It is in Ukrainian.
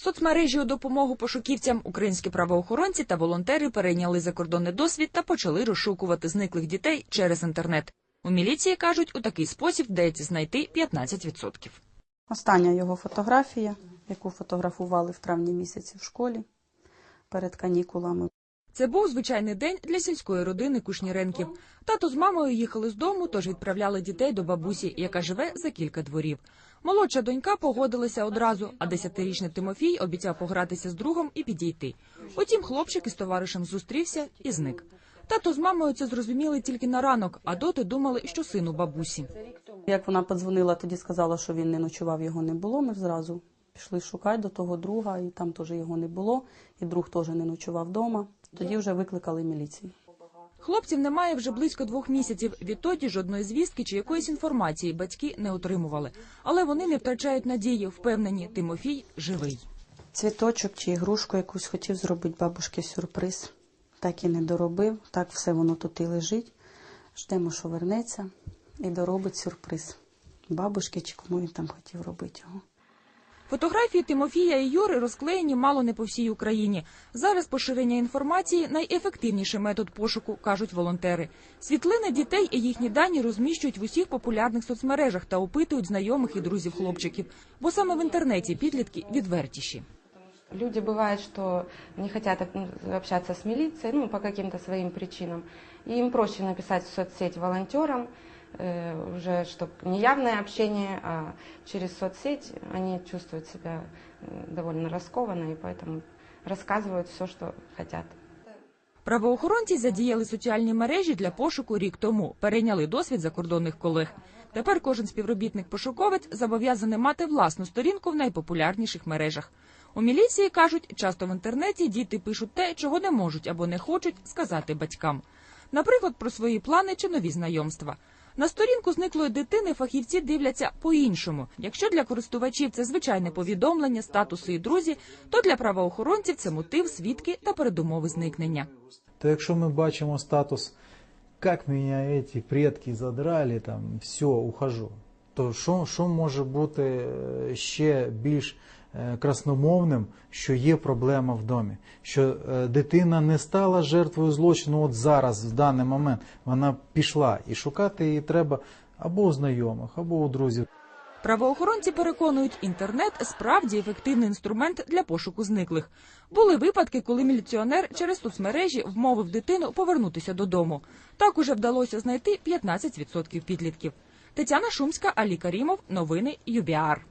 Соцмережі у допомогу пошуківцям українські правоохоронці та волонтери перейняли закордонний досвід та почали розшукувати зниклих дітей через інтернет. У міліції кажуть, у такий спосіб вдається знайти 15%. Остання його фотографія, яку фотографували в травні місяці в школі перед канікулами. Це був звичайний день для сільської родини Кушніренків. Тато з мамою їхали з дому, тож відправляли дітей до бабусі, яка живе за кілька дворів. Молодша донька погодилася одразу, а десятирічний Тимофій обіцяв погратися з другом і підійти. Утім, хлопчик із товаришем зустрівся і зник. Тато з мамою це зрозуміли тільки на ранок, а доти думали, що син у бабусі. Як вона подзвонила, тоді сказала, що він не ночував, його не було. Ми зразу пішли шукати до того друга, і там теж його не було, і друг теж не ночував вдома. Тоді вже викликали міліцію. Хлопців немає вже близько двох місяців. Відтоді жодної звістки чи якоїсь інформації батьки не отримували. Але вони не втрачають надії, впевнені, Тимофій живий. Цвіточок чи ігрушку якусь хотів зробити бабушки сюрприз. Так і не доробив, так все воно тут і лежить. Ждемо, що вернеться і доробить сюрприз. Бабушки чи кому він там хотів робити його. Фотографії Тимофія і Юри розклеєні мало не по всій Україні. Зараз поширення інформації найефективніший метод пошуку, кажуть волонтери. Світлини дітей і їхні дані розміщують в усіх популярних соцмережах та опитують знайомих і друзів хлопчиків. Бо саме в інтернеті підлітки відвертіші. Люди бывает, что не хотят общаться с милицией, ну, по каким-то причинам. И им проще написать в соцсеть волонтерам, уже чтобы не явное общение, а через соцсеть они чувствуют себя э, довольно раскованно и поэтому рассказывают все, что хотят. Правоохоронці задіяли соціальні мережі для пошуку рік тому, перейняли досвід закордонних колег. Тепер кожен співробітник-пошуковець зобов'язаний мати власну сторінку в найпопулярніших мережах. У міліції кажуть, часто в інтернеті діти пишуть те, чого не можуть або не хочуть сказати батькам. Наприклад, про свої плани чи нові знайомства. На сторінку зниклої дитини фахівці дивляться по-іншому. Якщо для користувачів це звичайне повідомлення, статуси і друзі, то для правоохоронців це мотив, свідки та передумови зникнення. то якщо ми бачимо статус, як мене ці предки задрали, там все, ухожу, то що, що може бути е, ще більш е, красномовним, що є проблема в домі, що е, дитина не стала жертвою злочину от зараз, в даний момент, вона пішла і шукати її треба або у знайомих, або у друзів. Правоохоронці переконують, інтернет справді ефективний інструмент для пошуку зниклих. Були випадки, коли міліціонер через соцмережі вмовив дитину повернутися додому. Так уже вдалося знайти 15% підлітків. Тетяна Шумська, Алі Карімов. Новини ЮБІАР.